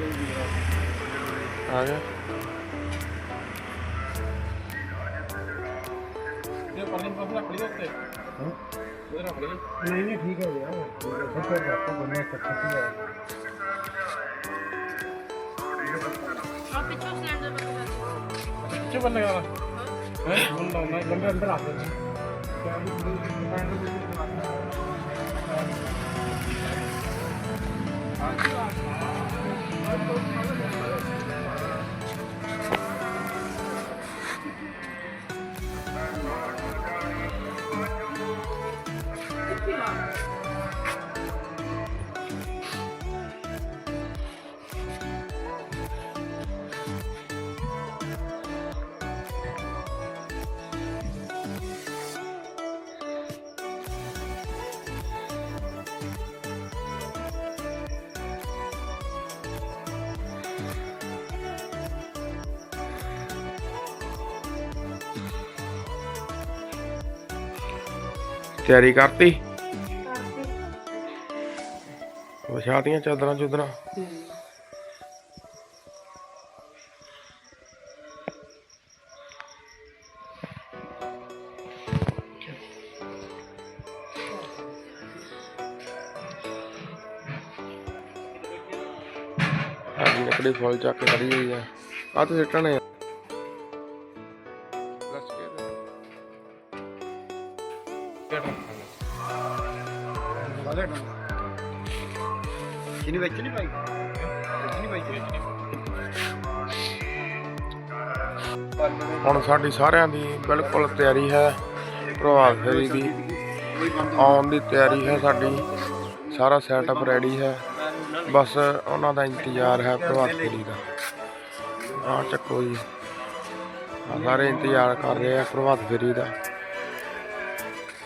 ਆ ਗਿਆ। ਇਹ ਪਰਲੀ ਪਾਸੇ ਰੱਖ ਲਈ ਉੱਤੇ। ਉਹ ਰੱਖ ਲਈ ਨਹੀਂ ਨਹੀਂ ਠੀਕ ਹੈ ਯਾਰ ਸਭ ਤੋਂ ਘੱਟ ਬੰਦਾ ਸੱਚੀ ਹੈ ਆ। ਪਿੱਛੋਂ ਸਿਲੰਡਰ ਬੰਦ ਕਰ ਕਿੱਥੇ ਬੰਦ ਕਰਾਂ ਹੈ। ਹੁਣ ਲਾਉਣਾ ਲੰਬੇ ਅੰਦਰ ਆ ਗਏ ਤਿਆਰੀ ਕਰਤੀ? ਵਿਛਾਤੀਆਂ ਚਾਦਰਾਂ ਚੁਦਰਾਂ? ਸਾਡੀ ਨਕੜੀ ਫੁੱਲ ਚੱਕ ਕੇ ਖੜੀ ਹੋਈ ਆ। ਆ ਤੇ ਸਿੱਟਣੇ ਹੁਣ ਸਾਡੀ ਸਾਰਿਆਂ ਦੀ ਬਿਲਕੁਲ ਤਿਆਰੀ ਹੈ, ਪ੍ਰਭਾਤ ਫੇਰੀ ਦੀ। ਆਉਣ ਦੀ ਤਿਆਰੀ ਹੈ ਸਾਡੀ। ਸਾਰਾ ਸੈਟਅਪ ਰੈਡੀ ਹੈ। ਬਸ ਉਹਨਾਂ ਦਾ ਇੰਤਜ਼ਾਰ ਹੈ ਪ੍ਰਭਾਤ ਫੇਰੀ ਦਾ। ਆ ਚੱਕੋ ਜੀ। ਸਾਰੇ ਇੰਤਜ਼ਾਰ ਕਰ ਰਹੇ ਆ ਪ੍ਰਭਾਤ ਫੇਰੀ ਦਾ।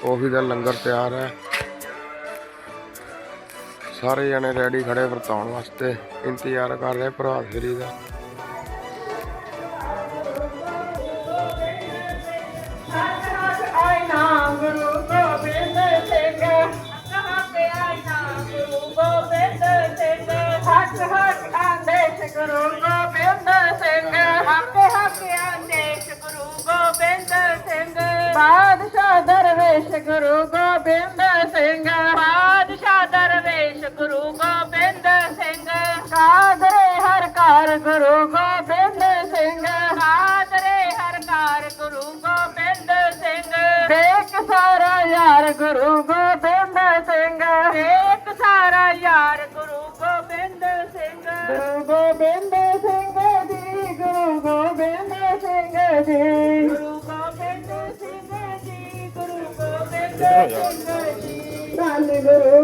ਉਹੀ ਦਾ ਲੰਗਰ ਤਿਆਰ ਹੈ। ਸਾਰੇ ਜਣੇ ਰੈਡੀ ਖੜੇ ਵਰਤਾਉਣ ਵਾਸਤੇ। ਇੰਤਜ਼ਾਰ ਕਰ ਰਹੇ ਪ੍ਰਭਾਤ ਫੇਰੀ ਦਾ। ਦਰਵੇਸ਼ ਗੁਰੂ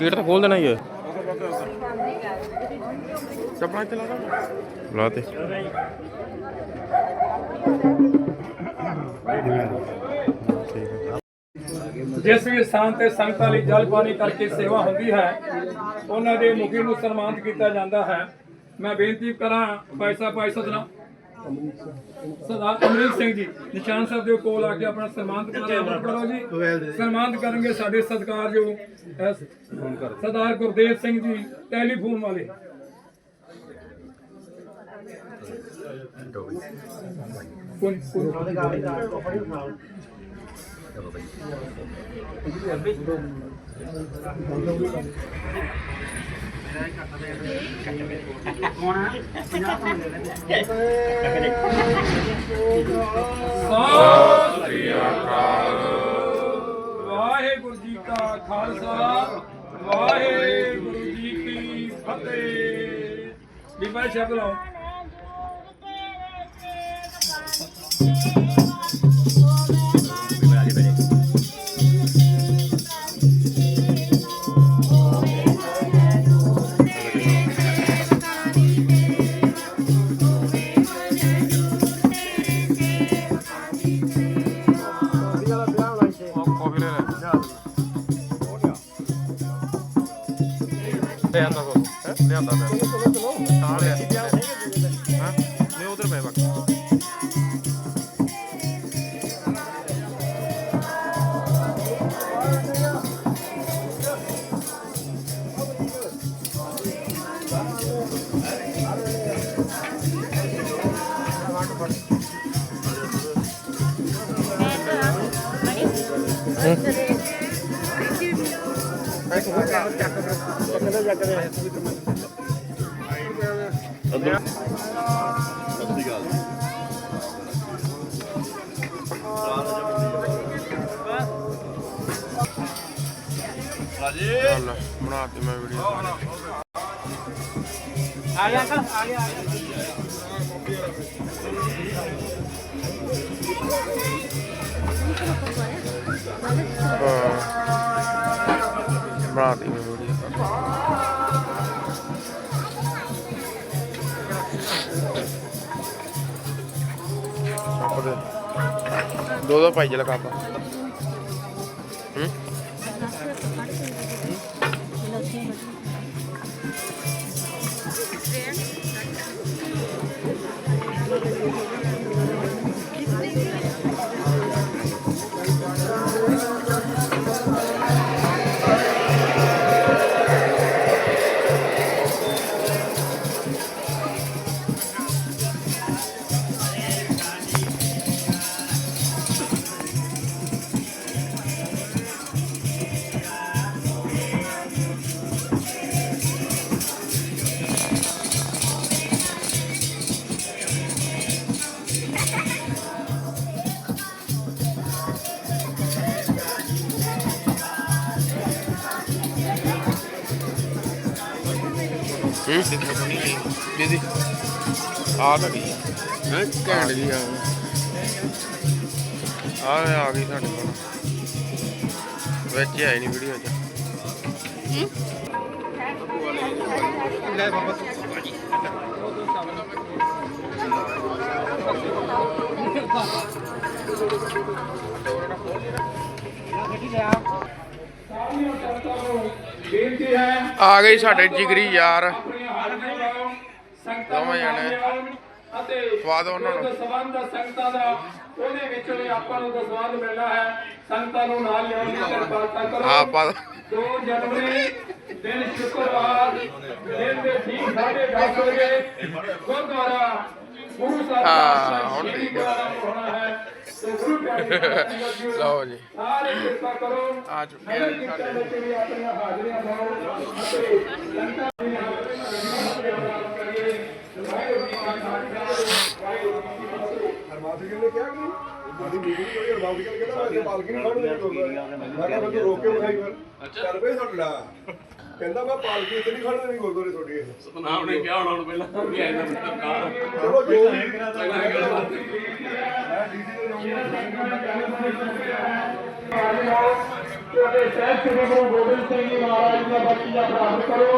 ਗੇਟ ਤਾਂ ਖੋਲ ਦੇਣਾ ਹੀ ਹੈ। ਚੱਪਲਾਂ ਚਲਾ ਦਾਂ ਲਾ ਤੇ। ਜਿਸ ਵੀ ਸਥਾਨ ਤੇ ਸੰਗਤਾਂ ਲਈ ਜਲ ਪਾਣੀ ਕਰਕੇ ਸੇਵਾ ਹੁੰਦੀ ਹੈ ਉਹਨਾਂ ਦੇ ਮੁਖੀ ਨੂੰ ਸਨਮਾਨਿਤ ਕੀਤਾ ਜਾਂਦਾ ਹੈ। ਮੈਂ ਬੇਨਤੀ ਕਰਾਂ ਭਾਈ ਸਾਹਿਬ ਭਾਈ ਸਦਨਾ ਸਰਦਾਰ ਅਮਰੀਕ ਸਿੰਘ ਜੀ ਨਿਸ਼ਾਨ ਸਾਹਿਬ ਦੇ ਕੋਲ ਆ ਕੇ ਆਪਣਾ ਸਨਮਾਨਿਤ ਕਰੋ ਜੀ ਸਨਮਾਨਿਤ ਕਰਨਗੇ ਸਾਡੇ ਸਤਿਕਾਰਯੋਗ ਸਰਦਾਰ ਗੁਰਦੇਵ ਸਿੰਘ ਜੀ ਟੈਲੀਫੋਨ ਵਾਲੇ। ਕੋਈ ਕੋਈ ਸਤਿ ਸ੍ਰੀ ਅਕਾਲ ਵਾਹਿਗੁਰੂ ਜੀ ਕਾ ਖਾਲਸਾ ਵਾਹਿਗੁਰੂ ਜੀ ਕੀ ਫਤਿਹ। ਬੀਬਾ ਸ਼ਬਦ ਲਾਓ ਲਿਆਂਦਾ ਫਿਰ। ਤਾਂ ਲਿਆ ਹਾਂ? ਨਹੀਂ ਉਧਰ ਪਏ ਬਾਕੀ। ਚੱਲ ਬਣਾਤੀ ਮੈਂ ਵੀਡੀਓ ਹਾਂ। ਦੋ ਦੋ ਪਾਈ ਜਲ ਕਾਪਾ ਦੀਦੀ ਆ ਤਾਂ ਗਈ ਹੈ। ਘੈਂਟ ਜੀ ਆ ਆ ਆ ਗਈ ਸਾਡੇ ਕੋਲ। ਵਿੱਚ ਆਈ ਨਹੀਂ ਵੀਡੀਓ ਚ। ਬੇਨਤੀ ਹੈ ਆ ਗਈ ਸਾਡੇ ਜਿਗਰੀ ਯਾਰ। ਸੰਗਤਾਂ ਦੋਵੇਂ ਜਾਣੇ। ਅਤੇ ਸਵਾਦ ਉਹਨਾਂ ਨੂੰ। ਸੰਬੰਧ ਸੰਗਤਾਂ ਦਾ ਉਹਦੇ ਵਿੱਚੋਂ ਵੀ ਆਪਾਂ ਨੂੰ ਦਸਵਾਦ ਮਿਲਣਾ ਹੈ। ਸੰਗਤਾਂ ਨੂੰ ਨਾਲ ਲਿਆਉਣ ਦੀ ਕਿਰਪਾਲਤਾ ਕਰੋ। ਆਪਾਂ 2 ਜਨਵਰੀ ਦਿਨ ਸ਼ੁੱਕਰਵਾਰ ਦਿਨ ਦੇ ਠੀਕ ਸਾਢੇ ਦਸ ਵਜੇ ਗੁਰਦੁਆਰਾ ਗੁਰੂ ਸਾਹਿਬ ਹਾਂ, ਦਾ ਹੁਣ ਠੀਕ ਹੋਣਾ ਹੈ। ਲਓ ਜੀ। ਸਾਰੇ ਕਿਰਪਾ ਕਰੋ। ਆ ਚੁੱਕੇ ਸਾਡੇ। ਵਿੱਚ ਵੀ ਆਪਣੀਆਂ ਹਾਜ਼ਰੀਆਂ ਪਾਓ ਅਤੇ ਸੰਗਤਾਂ ਦੀ ਹਰਮਾਦਰੀ ਨੇ ਕਿਹਾ ਕਿ ਸਾਡੀ ਮੀਟਿੰਗ ਕੋਈ ਹਰਮਾਦਰੀ ਨੇ ਕਹਿੰਦਾ ਮੈਂ ਪਾਲਕੀ ਨਹੀਂ ਖੜਨ ਦੇਣੀ ਮੈਂ ਕਿਹਾ ਮੈਨੂੰ ਰੋਕ ਕੇ ਵਿਖਾਈ ਫਿਰ ਚੱਲ ਬਈ ਤੁਹਾਡਾ ਕਹਿੰਦਾ ਮੈਂ ਪਾਲਕੀ ਇੱਥੇ ਨਹੀਂ ਖੜਨ ਦੇਣੀ ਗੁਰਦੁਆਰੇ ਤੁਹਾਡੀ ਇਹ ਸਤਨਾਮ ਨੇ ਕਿਹਾ ਹੁਣ ਪਹਿਲਾਂ ਵੀ ਆਇਆ ਨਾ ਚਲੋ ਜੋ ਵੀ ਮੈਂ ਡੀਸੀ ਤੁਹਾਡੇ ਸਹਿਬ ਸ੍ਰੀ ਗੁਰੂ ਗੋਬਿੰਦ ਸਿੰਘ ਜੀ ਮਹਾਰਾਜ ਦਾ ਬਖਸ਼ੀਆ ਪ੍ਰਾਪਤ ਕਰੋ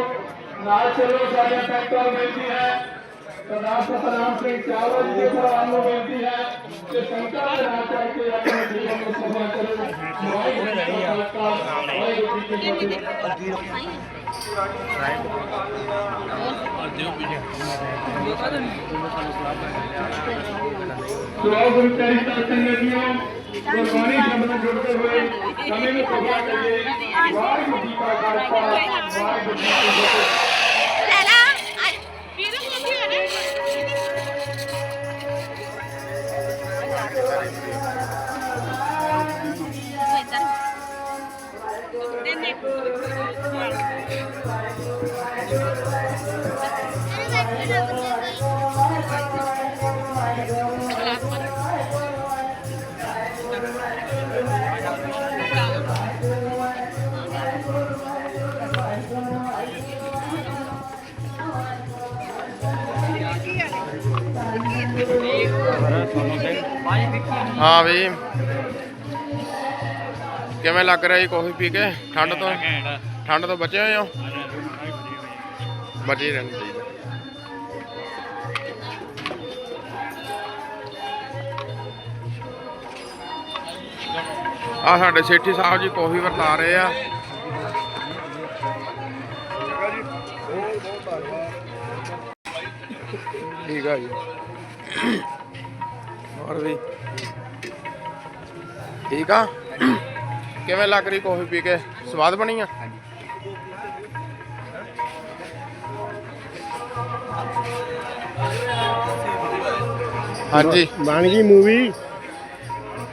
ਨਾਲ ਚੱਲੋ ਸਾਡੇ ਸੈਕਟਰ ਬੇਨਤੀ ਹੈ ਸਰਦਾਰ ਸਤਨਾਮ ਸਿੰਘ ਚਾਵਲ ਜੀ ਦੇ ਭਰਾ ਨੂੰ ਬੇਨਤੀ ਹੈ ਕਿ ਸੰਗਤਾਂ ਦੇ ਨਾਲ ਚੱਲ ਕੇ ਆਪਣੇ ਜੀਵਨ ਨੂੰ ਸਫਲ ਕਰੋ ਵਾਹਿਗੁਰੂ ਜੀ ਕਾ ਖਾਲਸਾ ਵਾਹਿਗੁਰੂ ਜੀ ਕੀ ਫਤਿਹ ਸੁਆਹ ਗੁਰੂ ਚਰਿਤਰ ਦੇ ਨੇ ਹਾਂ ਵੀ ਕਿਵੇਂ ਲੱਗ ਰਿਹਾ ਜੀ ਕਾਫੀ ਪੀ ਕੇ? ਠੰਡ ਤੋਂ? ਠੰਡ ਤੋਂ ਬਚੇ ਹੋਏ ਹੋ? ਬਚੇ ਰਹਿਣਾ ਚਾਹੀਦਾ। ਆ ਸਾਡੇ ਸੇਠੀ ਸਾਹਿਬ ਜੀ ਕਾਫੀ ਵਰਤਾ ਰਹੇ ਆ। ਜਗ੍ਹਾ ਜੀ ਬਹੁਤ ਬਹੁਤ ਧੰਨਵਾਦ ਠੀਕ ਆ ਜੀ। ਹੋਰ ਵੀ? ਠੀਕ ਆ? ਕਿਵੇਂ ਲੱਗ ਰਹੀ ਕੌਫੀ ਪੀ ਕੇ? ਸਵਾਦ ਬਣੀ ਆ? ਹਾਂਜੀ। ਬਣ ਗਈ ਮੂਵੀ।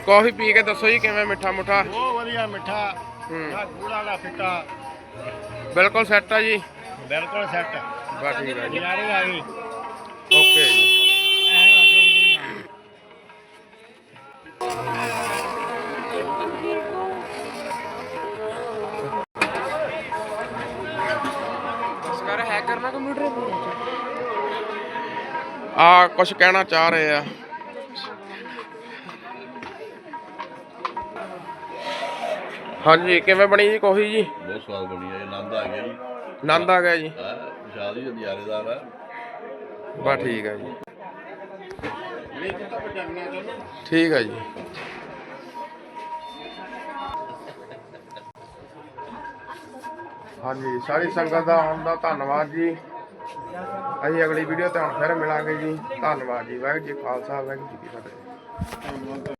ਕੌਫੀ ਪੀ ਕੇ ਦੱਸੋ ਜੀ ਕਿਵੇਂ ਮਿੱਠਾ ਮੁੱਠਾ? ਬਹੁਤ ਵਧੀਆ ਮਿੱਠਾ। ਹੂੰ। ਨਾ ਗੂੜਾ ਦਾ ਫਿੱਟਾ। ਬਿਲਕੁਲ ਸੈੱਟ ਆ ਜੀ। ਬਿਲਕੁਲ ਸੈੱਟ ਬਸ ਠੀਕ ਆ ਜੀ ਆ ਗਈ ਕੁਝ ਕਹਿਣਾ ਚਾਹ ਰਹੇ ਆ। ਹਾਂਜੀ ਕਿਵੇਂ ਬਣੀ ਜੀ ਕੌਫੀ ਜੀ? ਬਹੁਤ ਸਵਾਦ ਬਣੀ ਹੈ ਆਨੰਦ ਆ ਗਿਆ ਜੀ। ਆਨੰਦ ਆ ਗਿਆ ਜੀ। ਹਾਂ ਵਿਸ਼ਾਲ ਜੀ ਨਜ਼ਾਰੇਦਾਰ ਹੈ ਬਸ ਠੀਕ ਹੈ ਜੀ। ਠੀਕ ਹੈ ਜੀ। ਹਾਂਜੀ ਸਾਰੀ ਸੰਗਤ ਦਾ ਆਉਣ ਦਾ ਧੰਨਵਾਦ ਜੀ। ਅਸੀਂ ਅਗਲੀ ਵੀਡੀਓ ਤੇ ਹੁਣ ਫਿਰ ਮਿਲਾਂਗੇ ਜੀ। ਧੰਨਵਾਦ ਜੀ। ਵਾਹਿਗੁਰੂ ਜੀ ਖਾਲਸਾ, ਵਾਹਿਗੁਰੂ ਜੀ ਕੀ ਫਤਿਹ।